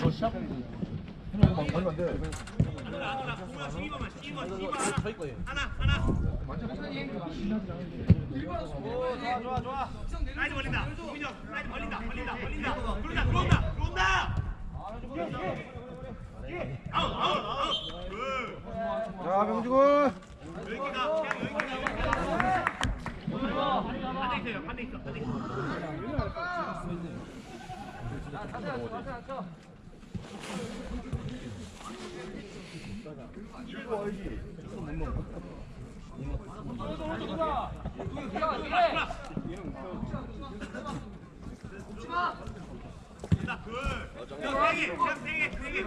너 시합 막 걸면 안 돼. 라이드 벌린다. 민영, 라이드 벌린다. 벌린다. 벌린다. 들어온다. 들어온다. 들어온다. 아웃, 아웃, 아웃. 굿. 자, 명주군. 여기가 그냥 여기가. 아, 많이 가. 많이 가. 많이 가. 야, 안 들어가면 돼. 뒤에, 뒤에.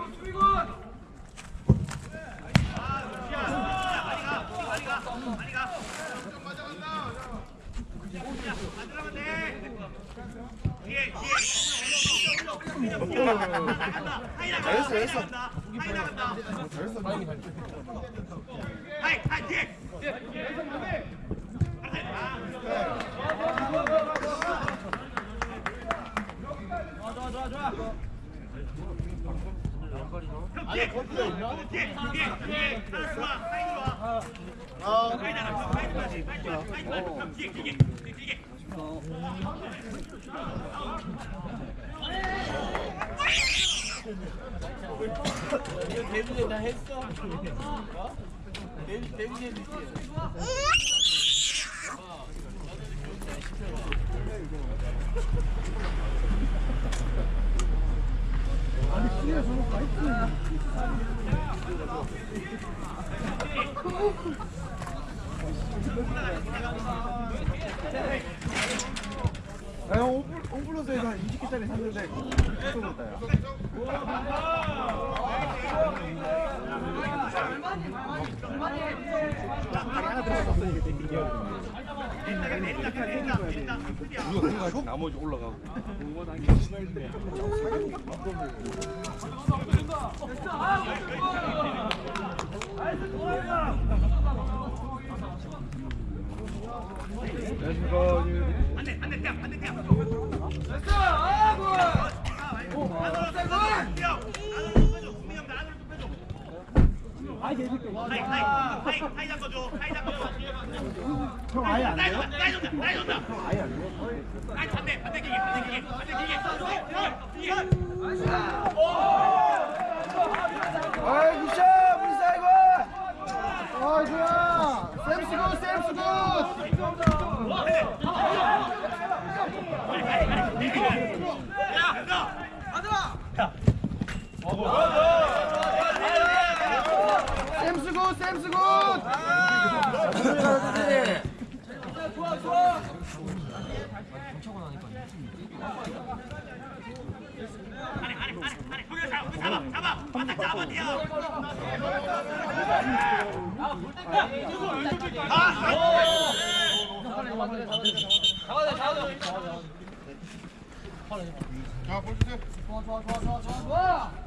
잘했어, 잘했어. 잘했어. 하이, 하이, 뒤에. 아, 형, 뒤에. 뒤에, 뒤에, 뒤에. 하나 좋아. 하이 좋아. 아. 하 이 좋아야지. 하이 좋아야지. 하이 좋아야지. 형, 뒤에, 뒤에. 뒤에. 대부분 다 했어. 야, 형, 홈플- 홈플러스에서 한 20개짜리 샀는데, 그거 나머지 올라가고. 하이, 하이, 하이, 하이 잡아줘. 하이 잡아줘. 형 아예 안 돼요? 나이 온다, 나이 온다. 아예 안 돼요? 나이 반대, 반대 기계, 반대 기계, 반대 기계. 기계. 아이, 굿샷! 우리 사이버! 아, 좋아! 샘스 굿, 샘스 굿! 야, 너! 샘스 굿! 샘스 굿! 좋아 좋아 경차고 나니까 아래 아래 아래 거기 잡아 잡아 잡아 맞다 잡아 뛰어 아, 볼 주세요. 좋아, 좋아, 좋아, 좋아, 좋아.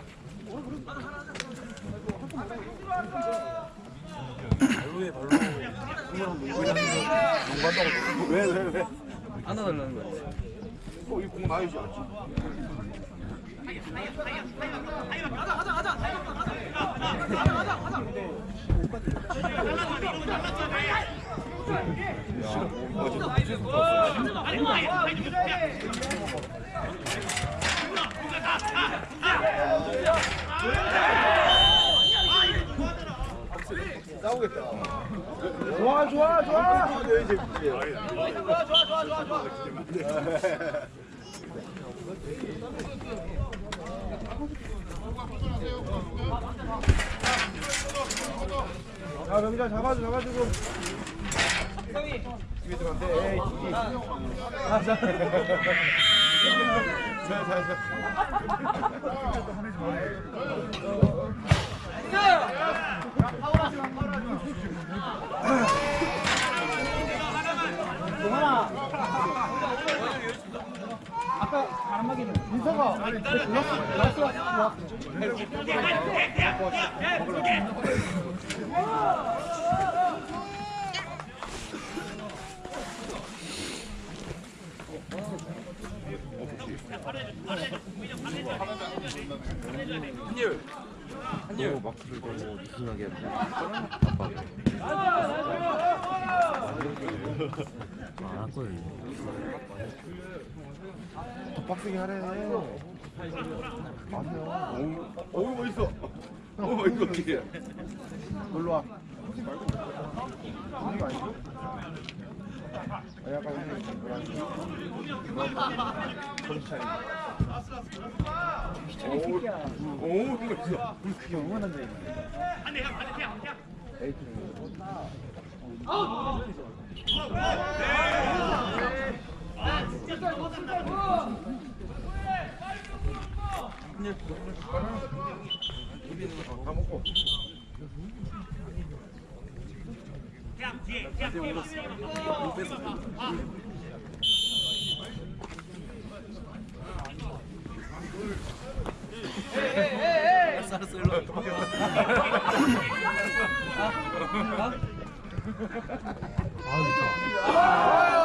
이후에 별로 왜왜 왜? 안아달라는 거야. 이공 나야지 않지? 나오겠다. 좋아 좋아 좋아. 좋아 좋아 좋아 좋아. 자 경기장 잡아줘 잡아주고. 형이. 집에 들어간대. 아 자. 자자자. 하지 마. 동환아 아까 바람막이는 인서가 글라스 글라스가 한일 한일 막 들고 느슨하게 아빠 안할 거예요 더 빡세게 하래 맞아요 어우 멋있어 어우 멋있어 어떻게 놀러 와 굳이 말고 굳이 아니고 약간 전차이 오오 그거 있어. 그게 영원한 자이 안돼 안돼 안돼 알았어 알았어 일로 와. 아, 있다.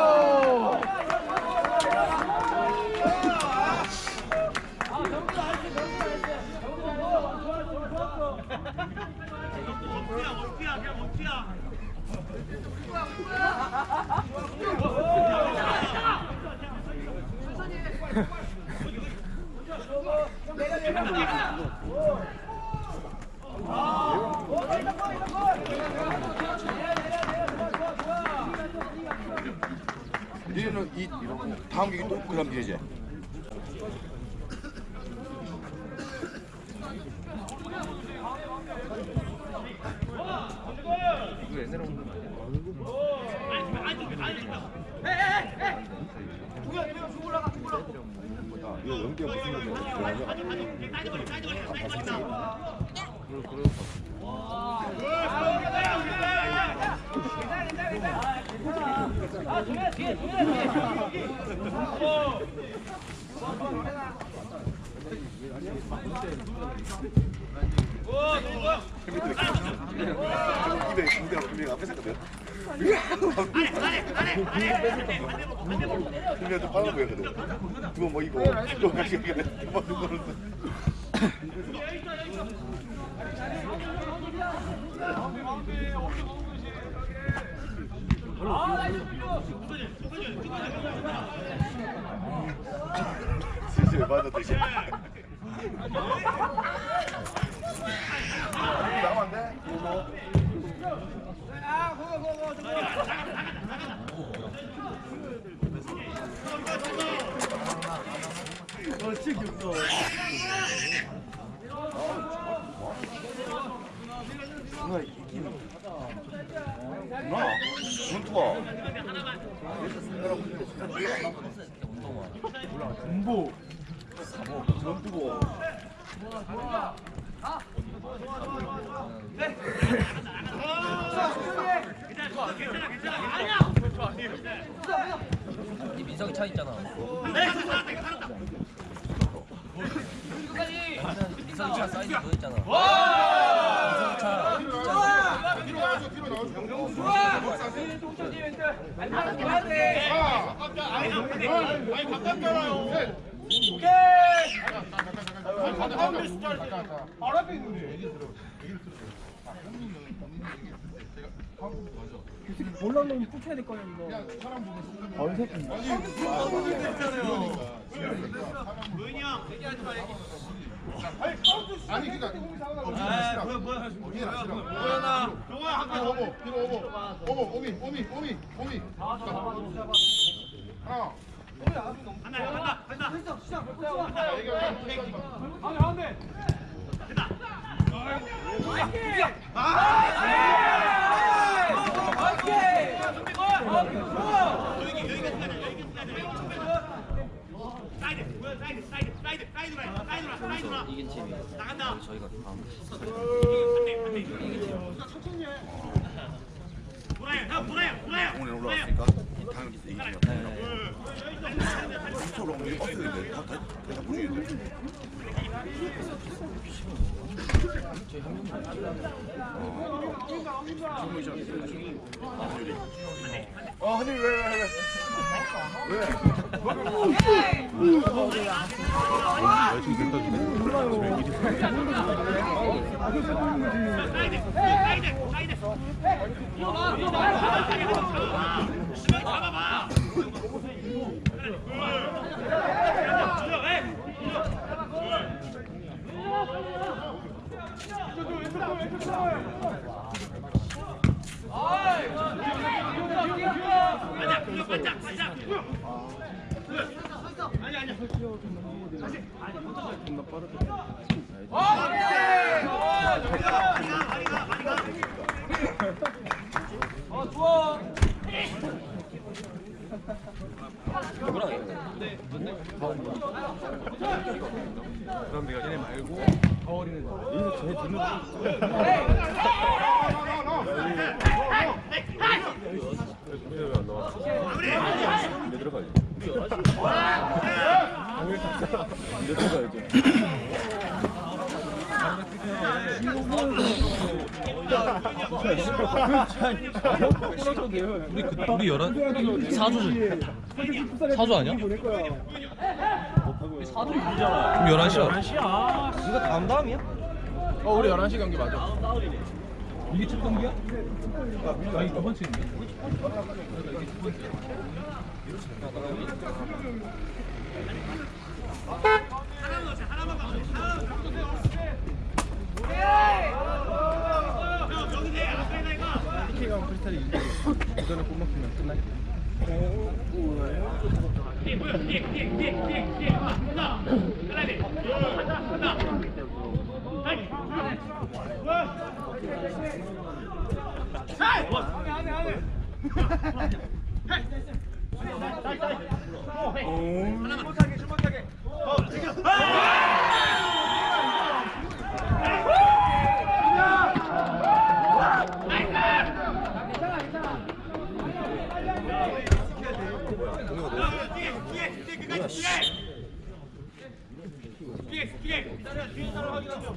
옛날에 오는 거 아니야? 이거 연기 무슨 연기? 아, 조야 뒤에, 조야 뒤에. 어. 김미한테 팔아 보였거든. 두번 먹이고 또 같이 가게 두번 걸었어. 진실 맞아 되게. 전투가 군보 전투고 이 민성이 차 있잖아. 민성이 차 사이즈 그거 있잖아. 민성이 차 있잖아. 뒤로 나와줘 뒤로 나와줘 아니 가깝잖아요 바로 앞에 있는데 몰라놓으면 푹 해야 될 거야 이거 어색해 아니 그니까 보현아 경호야 한번 오고 뒤로 오고 오고 오미 오미 오미 오미 하나 간다 간다. 간다 사이드 뭐야 사이드 사 해해해 이긴 팀이 나간다 저희가 다음 이긴 팀. 돌아요 형 돌아요 돌아요 오늘 돌아요 올라왔으니까 당연히 이기죠 서로 우리 버스인데 다 부주인데 어 하늘 왜왜왜 사 이드 사이드 사이드 잡아봐 반짝 반짝 반짝 아니 아니 많이 가 많이 가 누구랑 해? 그럼 내가 얘네 말고 제일 왜안 나와? 내 들어가야지. 내 들어가야지. 우리 그, 우리 열한 사주 사주 아니야? 보낼 거야. 그럼 열한 시야. 이거 다음 다음이야? 어 우리 11시 경기 맞아. 이게 첫 경기야? 아 이게 두 번째인데. 하나만 넣자 하나만 가 하나만 형 여기서 해 앞에 나 이거 PK가 크리스탈이 그 전에 골 먹히면 끝나니까. 뒤에 보여 뒤에 뒤에 뒤에 뒤에 뒤에 간다 가야 돼 간다 간다 하이 하나만 못하게 못하게 어 지금 뒤에 뒤에 뒤에 그까지 뒤에 뒤에 뒤에 뒤에 따라 확인하죠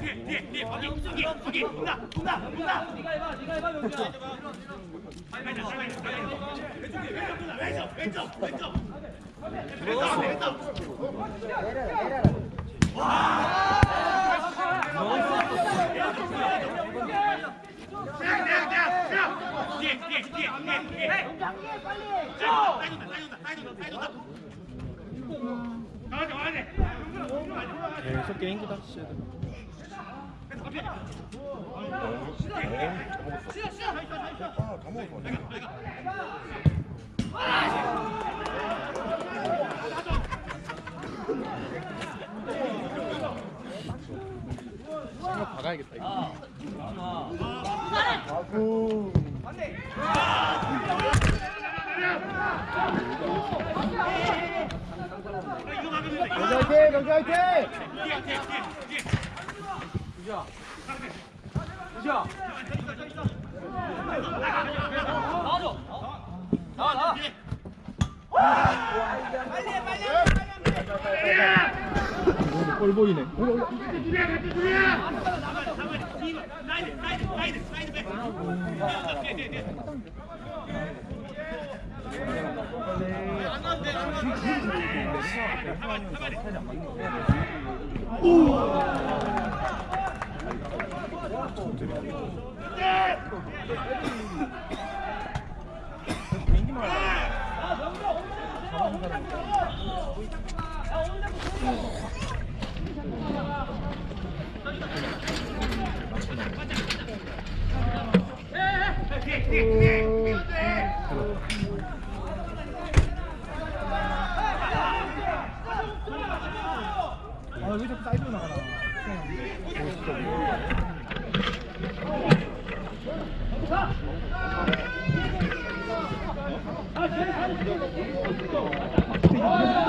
뒤에 뒤에 뒤에 거기 거기 거기 온다 온다 온다 네가 해봐 네가 해봐 여기야 왼쪽 왼쪽 왼쪽 왼쪽 왼쪽 왼쪽 그냥 그냥 그냥 그냥 뒤에 뒤에 뒤에 뒤에 뒤에 빨리 빨리 빨리 빨리 빨리 가야 돼 가야 돼 계속 게임기 다치셔야 돼. 아, 다 먹었어. 생각 박아야겠다 이거. 아구. 명재 화이팅! 보이네. 오. 아, 왜 자꾸 사이드로 나가나? 어, 진짜.